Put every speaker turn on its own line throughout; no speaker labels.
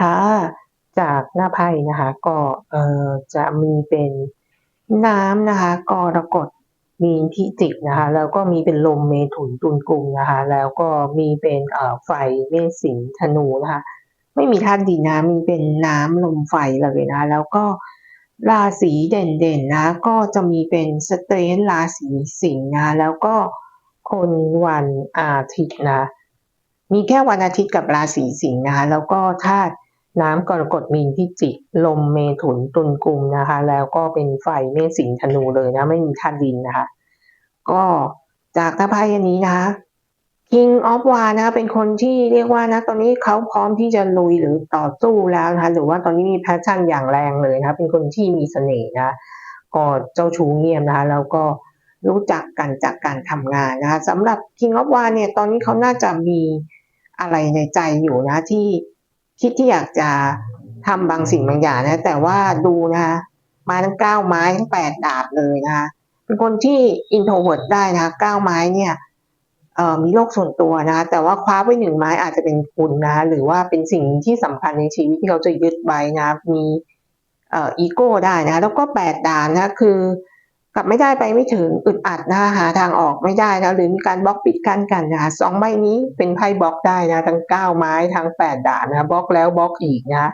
ค่ะจากหน้าไพ่นะคะ ก็เอ่อจะมีเป็นน้ำนะคะกรกฎมีนพิจิกนะคะ แล้วก็มีเป็นลมเมถุนตุลกุมนะคะ แล้วก็มีเป็นเอ่อไฟเมษสิงธนูนะคะ ไม่มีธาตุดินนะมีเป็นน้ำลมไฟเลยนะ แล้วก็ราศีเด่นๆนะก็จะมีเป็นสเตรนราศีสิงห์นะแล้วก็คนวันอาทิตย์นะมีแค่วันอาทิตย์กับราศีสิงห์นะคะแล้วก็ธาตุ น้ำกรกฎมีนพิจิกลมเมถุนตุลกุมนะคะ แล้วก็เป็นไฟเมษสิงธนูเลยนะไม่มีธาตุดินนะคะ ก็จากตาไพ่อันนี้นะคะ King of w a r นะคะเป็นคนที่เรียกว่านะตอนนี้เขาพร้อมที่จะลุยหรือต่อสู้แล้วนะคะหรือว่าตอนนี้มีแพชชั่นอย่างแรงเลยนะคะเป็นคนที่มีเสน่ห์นะก็เจ้าชู้เงียบนะคะแล้วก็รู้จักกันจากการทำงานนะคะสำหรับ King of w a r เนี่ยตอนนี้เขาน่าจะมีอะไรในใจอยู่นะที่ คิดที่อยากจะทำบางสิ่งบางอย่างนะ แต่ว่าดูนะคะมาทั้งเก้าไม้ทั้งแปดดาบเลยนะคะเป็นคนที่อินโทรเวิร์ดได้นะคะเก้าไม้เนี่ยมีโลกส่วนตัวนะคะแต่ว่าคว้าไว้หนึ่งไม้อาจจะเป็นคุณนะ หรือว่าเป็นสิ่งที่สำคัญในชีวิตที่เขาจะยึดไว้นะ มีอีโก้ได้นะ แล้วก็แปดดานนะคะคือ กลับไม่ได้ไปไม่ถึงอึดอัดนะคะหาทางออกไม่ได้นะหรือมีการบล็อกปิดกั้นกันนะคะสองใบนี้เป็นไพ่บล็อกได้นะทั้งเก้าไม้ทั้งแปดด่านนะบล็อกแล้วบล็อกอีกนะ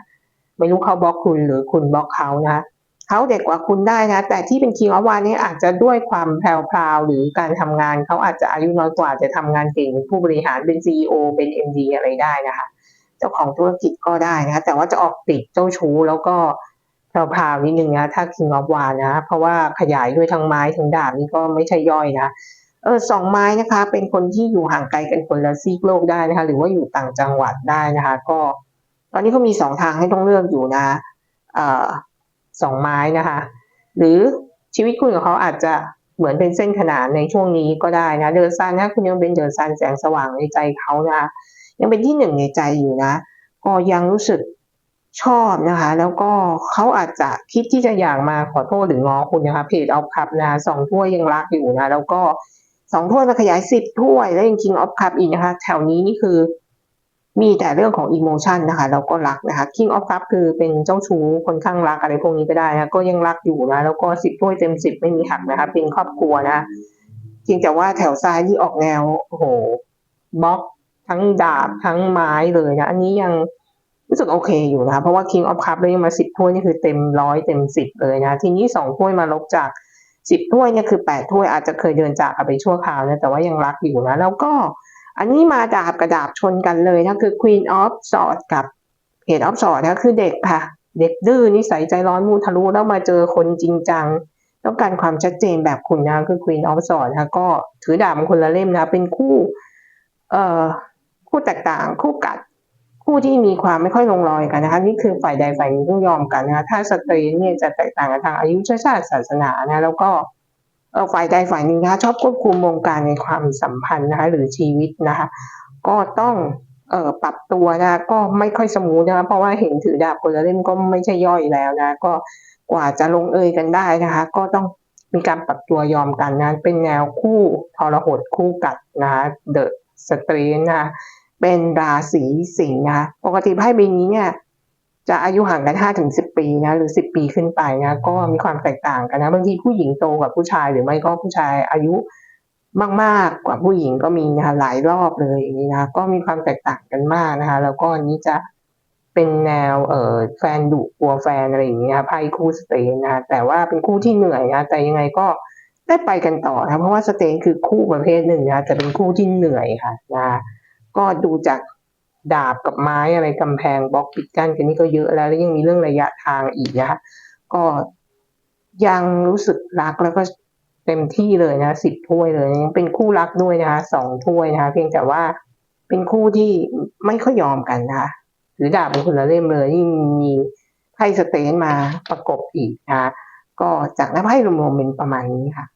ไม่รู้เขาบล็อกคุณหรือคุณบล็อกเขานะเขาเด็กกว่าคุณได้นะ แต่ที่เป็นคิงอวานนี่อาจจะด้วยความแพรวๆหรือการทำงานเขาอาจจะอายุน้อยกว่าจะทำงานเก่งเป็นผู้บริหารเป็นซีอเป็น MD อะไรได้นะคะ เจ้าของธุรกิจก็ได้นะคะแต่ว่าจะออกติดเจ้าชู้แล้วก็ พรวๆนิดนึงนะถ้า King of w a n นะ เพราะว่าขยายด้วยทั้งไม้ทั้งดาบนี่ก็ไม่ใช่ย่อยนะเออสองไม้นะคะ เป็นคนที่อยู่ห่างไกลกันคนละซีกโลกได้นะคะ หรือว่าอยู่ต่างจังหวัดได้นะคะ ก็ ตอนนี้เขามีสองทางให้ต้องเลือกอยู่นะเอ่อสองไม้นะคะ หรือชีวิตคุณกับเขาอาจจะเหมือนเป็นเส้นขนานในช่วงนี้ก็ได้นะเดอซันนะคุณยังเป็นเดอซันแสงสว่างในใจเขานะคะยังเป็นที่หนึ่งในใจอยู่นะ ก็ยังรู้สึก ชอบนะคะ แล้วก็เขาอาจจะคิดที่จะอยากมาขอโทษหรือง้อคุณนะคะเพจเอาคับนะสองถ้วยยังรักอยู่นะแล้วก็สองถ้วยมาขยายสิบถ้วย แล้วยังคิงออฟคัพอีกนะคะ แถวนี้นี่คือมีแต่เรื่องของอิโมชันนะคะแล้วก็รักนะคะ King of Cup คือเป็นเจ้าชู้คนข้างรักอะไรพวกนี้ก็ได้นะก็ยังรักอยู่นะ แล้วก็สิบถ้วยเต็มสิบไม่มีหักนะคะ เป็นครอบครัวนะจริงแต่ว่าแถวซ้ายที่ออกแนวโอ้โหบล็อกทั้งดาบทั้งไม้เลยนะ อันนี้ยัง รู้สึกโอเคอยู่นะคะเพราะว่า King of Cup เลยมาสิบถ้วยนี่คือเต็มร้อยเต็มสิบเลยนะ ทีนี้สองถ้วยมาลบจากสิบถ้วยเนี่ยคือแปดถ้วยอาจจะเคยเดินจากไปชั่วคราวนะแต่ว่ายังรักอยู่นะ แล้วก็อันนี้มาดาบกระดาบชนกันเลยนะคือ Queen of Swords กับ Page of Swords นะคือเด็กค่ะ เด็กดื้อนิสัยใจร้อนมูทะลุแล้วมาเจอคนจริงจังต้องการความชัดเจนแบบคุณนะคือ Queen of Swords นะก็ถือดาบคนละเล่มนะเป็นคู่ เอ่อคู่แตกต่างคู่กัด คู่ที่มีความไม่ค่อยลงรอยกันนะคะนี่คือฝ่ายใดฝ่ายหนึ่งต้องยอมกันนะคะถ้าสตรีเนี่ยจะแตกต่างกันทางอายุชาติศาสนานะแล้วก็ฝ่ายใดฝ่ายหนึ่งนะคะชอบควบคุมวงการในความสัมพันธ์นะคะหรือชีวิตนะคะก็ต้องเอ่อปรับตัวนะก็ไม่ค่อยสมูทนะคะเพราะว่าเห็นถือดาบคนละเล่มก็ไม่ใช่ย่อยแล้วนะก็กว่าจะลงเอยกันได้นะคะ ก็ต้องมีการปรับตัวยอมกันนะเป็นแนวคู่ทรหดคู่กัดนะคะเดอะสตรีนะ เป็นราศีสิงห์นะปกติไพ่ใบนี้เนี่ยจะอายุห่างกันห้าถึงสิบปีนะหรือสิบปีขึ้นไปนะก็มีความแตกต่างกันนะบางทีผู้หญิงโตกว่าผู้ชายหรือไม่ก็ผู้ชายอายุมากๆกว่าผู้หญิงก็มีนะหลายรอบเลยอย่างนี้นะก็มีความแตกต่างกันมากนะคะ แล้วก็อันนี้จะเป็นแนวเอ่อแฟนดุกลัวแฟนอะไรอย่างเงี้ยไพ่คู่สเตนนะแต่ว่าเป็นคู่ที่เหนื่อยนะแต่ยังไงก็ได้ไปกันต่อนะเพราะว่าสเตนคือคู่ประเภทหนึ่งนะจะเป็นคู่ที่เหนื่อยค่ะนะ ก็ดูจากดาบกับไม้อะไรกำแพงบล็อกปิดกั้นกันนี่ก็เยอะแล้ว แล้วยังมีเรื่องระยะทางอีกนะคะก็ยังรู้สึกรักแล้วก็เต็มที่เลยนะสิบถ้วยเลยยังเป็นคู่รักด้วยนะคะสองถ้วยนะคะเพียงแต่ว่าเป็นคู่ที่ไม่ค่อยยอมกันนะคะหรือดาบเป็นคนละเล่มเลยยิ่งมีไพ่สเตนมาประกบอีกนะคะก็จากหน้าไพ่รวมๆเป็นประมาณนี้ค่ะ